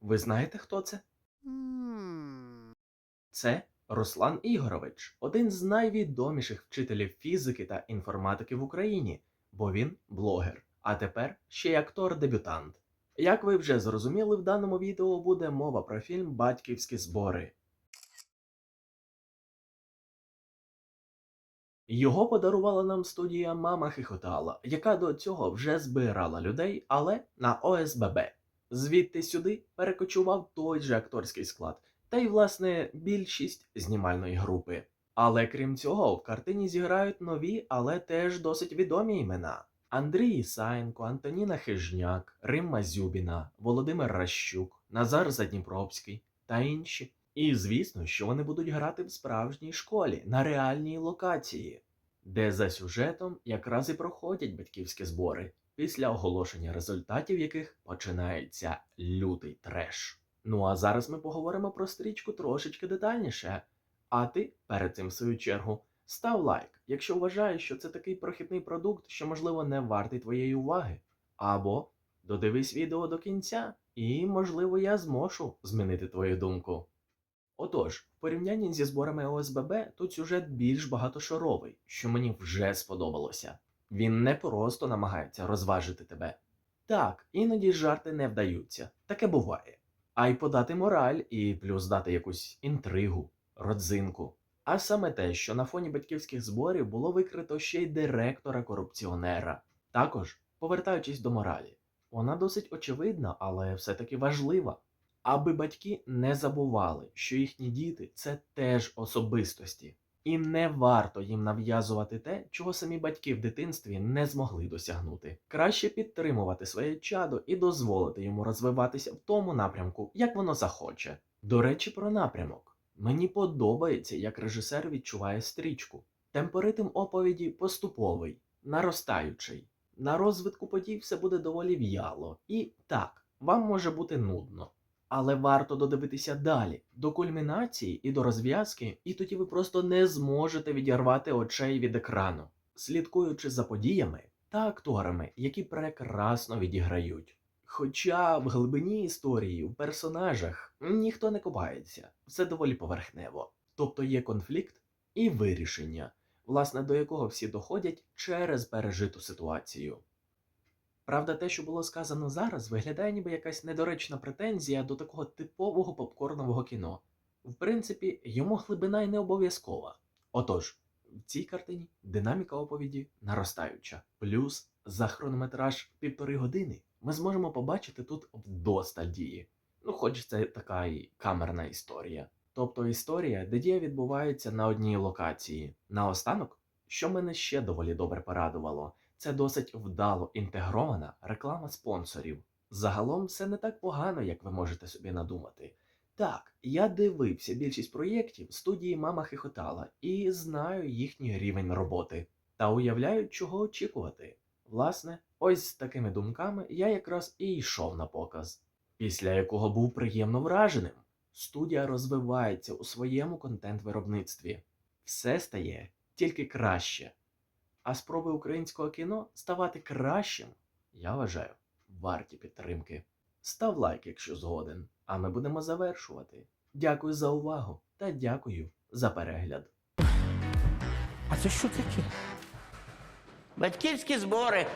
Ви знаєте, хто це? Це Руслан Ігорович, один з найвідоміших вчителів фізики та інформатики в Україні, бо він блогер, а тепер ще й актор-дебютант. Як ви вже зрозуміли, в даному відео буде мова про фільм Батьківські збори. Його подарувала нам студія Мама Хихотала, яка до цього вже збирала людей, але на ОСББ. Звідти сюди перекочував той же акторський склад, та й власне більшість знімальної групи. Але крім цього, в картині зіграють нові, але теж досить відомі імена: Андрій Ісаєнко, Антоніна Хижняк, Римма Зюбіна, Володимир Ращук, Назар Задніпровський та інші. І звісно, що вони будуть грати в справжній школі на реальній локації, де за сюжетом якраз і проходять батьківські збори, після оголошення результатів яких починається лютий треш. Ну а зараз ми поговоримо про стрічку трошечки детальніше. А ти перед цим в свою чергу став лайк, якщо вважаєш, що це такий прохідний продукт, що можливо не вартий твоєї уваги. Або додивись відео до кінця, і можливо я зможу змінити твою думку. Отож, в порівнянні зі зборами ОСББ тут сюжет більш багатошаровий, що мені вже сподобалося. Він не просто намагається розважити тебе. Так, іноді жарти не вдаються, таке буває. А й подати мораль і плюс дати якусь інтригу, родзинку. А саме те, що на фоні батьківських зборів було викрито ще й директора корупціонера. Також, повертаючись до моралі, вона досить очевидна, але все-таки важлива. Аби батьки не забували, що їхні діти це теж особистості, і не варто їм нав'язувати те, чого самі батьки в дитинстві не змогли досягнути. Краще підтримувати своє чадо і дозволити йому розвиватися в тому напрямку, як воно захоче. До речі, про напрямок. Мені подобається, як режисер відчуває стрічку. Темпоритм оповіді поступовий, наростаючий. На розвитку подій все буде доволі в'яло. І так, вам може бути нудно. Але варто додивитися далі, до кульмінації і до розв'язки, і тоді ви просто не зможете відірвати очей від екрану, слідкуючи за подіями та акторами, які прекрасно відіграють. Хоча в глибині історії, в персонажах ніхто не копається, все доволі поверхнево. Тобто є конфлікт і вирішення, власне, до якого всі доходять через пережиту ситуацію. Правда, те, що було сказано зараз, виглядає ніби якась недоречна претензія до такого типового попкорнового кіно. В принципі, йому глибина й не обов'язкова. Отож, в цій картині динаміка оповіді наростаюча, плюс за хронометраж півтори години ми зможемо побачити тут вдосталь дії. Ну, хоч це така і камерна історія. Тобто історія, де дія відбувається на одній локації. Наостанок, що мене ще доволі добре порадувало, це досить вдало інтегрована реклама спонсорів. Загалом все не так погано, як ви можете собі надумати. Так, я дивився більшість проєктів студії Мама Хихотала і знаю їхній рівень роботи та уявляю, чого очікувати. Власне, ось з такими думками я якраз і йшов на показ, після якого був приємно враженим. Студія розвивається у своєму контент-виробництві. Все стає тільки краще. А спроби українського кіно ставати кращим, я вважаю, варті підтримки. Став лайк, якщо згоден, а ми будемо завершувати. Дякую за увагу та дякую за перегляд. А це що таке? Батьківські збори.